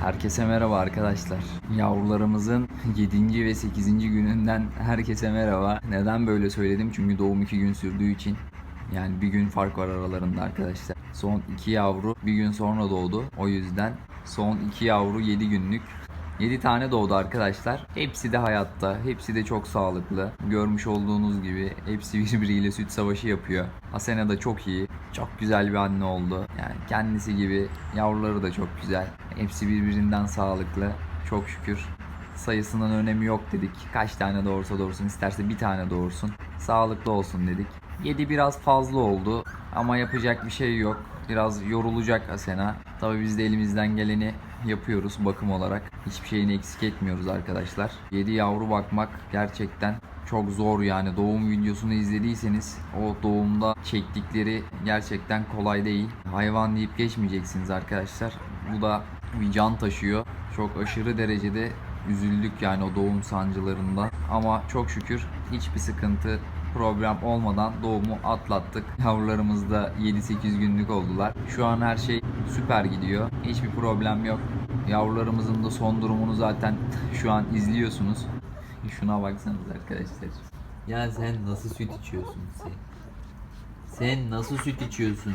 Herkese merhaba arkadaşlar. Yavrularımızın 7. ve 8. gününden herkese merhaba. Neden böyle söyledim? Çünkü doğum 2 gün sürdüğü için. Yani bir gün fark var aralarında arkadaşlar. Son 2 yavru bir gün sonra doğdu. O yüzden son 2 yavru 7 günlük. 7 tane doğdu arkadaşlar. Hepsi de hayatta. Hepsi de çok sağlıklı. Görmüş olduğunuz gibi hepsi birbiriyle süt savaşı yapıyor. Asena da çok iyi. Çok güzel bir anne oldu. Yani kendisi gibi yavruları da çok güzel. Hepsi birbirinden sağlıklı. Çok şükür. Sayısının önemi yok dedik. Kaç tane doğursa doğursun isterse bir tane doğursun. Sağlıklı olsun dedik. 7 biraz fazla oldu ama yapacak bir şey yok. Biraz yorulacak Asena. Tabii biz de elimizden geleni yapıyoruz bakım olarak. Hiçbir şeyini eksik etmiyoruz arkadaşlar. 7 yavru bakmak gerçekten çok zor yani doğum videosunu izlediyseniz o doğumda çektikleri gerçekten kolay değil. Hayvan deyip geçmeyeceksiniz arkadaşlar. Bu da bir can taşıyor. Çok aşırı derecede üzüldük yani o doğum sancılarında. Ama çok şükür hiçbir sıkıntı problem olmadan doğumu atlattık. Yavrularımız da 7-8 günlük oldular. Şu an her şey süper gidiyor. Hiçbir problem yok. Yavrularımızın da son durumunu zaten şu an izliyorsunuz. Şuna baksanız arkadaşlar. Ya sen nasıl süt içiyorsun sen? Sen nasıl süt içiyorsun?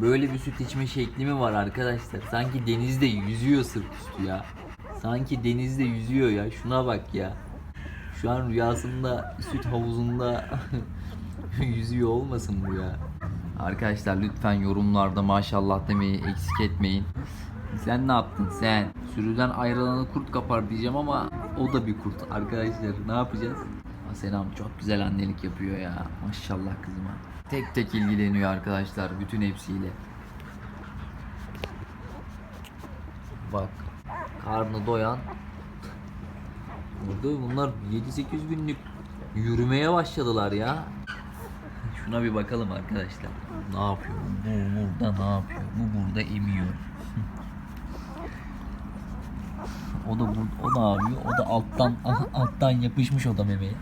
Böyle bir süt içme şekli mi var arkadaşlar? Sanki denizde yüzüyor sırt üstü ya. Sanki denizde yüzüyor ya. Şuna bak ya. Şu an rüyasında süt havuzunda yüzüyor olmasın bu ya. Arkadaşlar lütfen yorumlarda maşallah demeyi eksik etmeyin. Sen ne yaptın sen? Sürüden ayrılanı kurt kapar diyeceğim ama o da bir kurt arkadaşlar. Ne yapacağız? Selam çok güzel annelik yapıyor ya. Maşallah kızıma. Tek tek ilgileniyor arkadaşlar bütün hepsiyle. Bak karnı doyan Burada bunlar 7-8 günlük yürümeye başladılar ya. Şuna bir bakalım arkadaşlar. Ne yapıyor? Bu burada ne yapıyor? Bu burada emiyor. o da bu, o ne yapıyor? O da alttan alttan yapışmış o da memeye.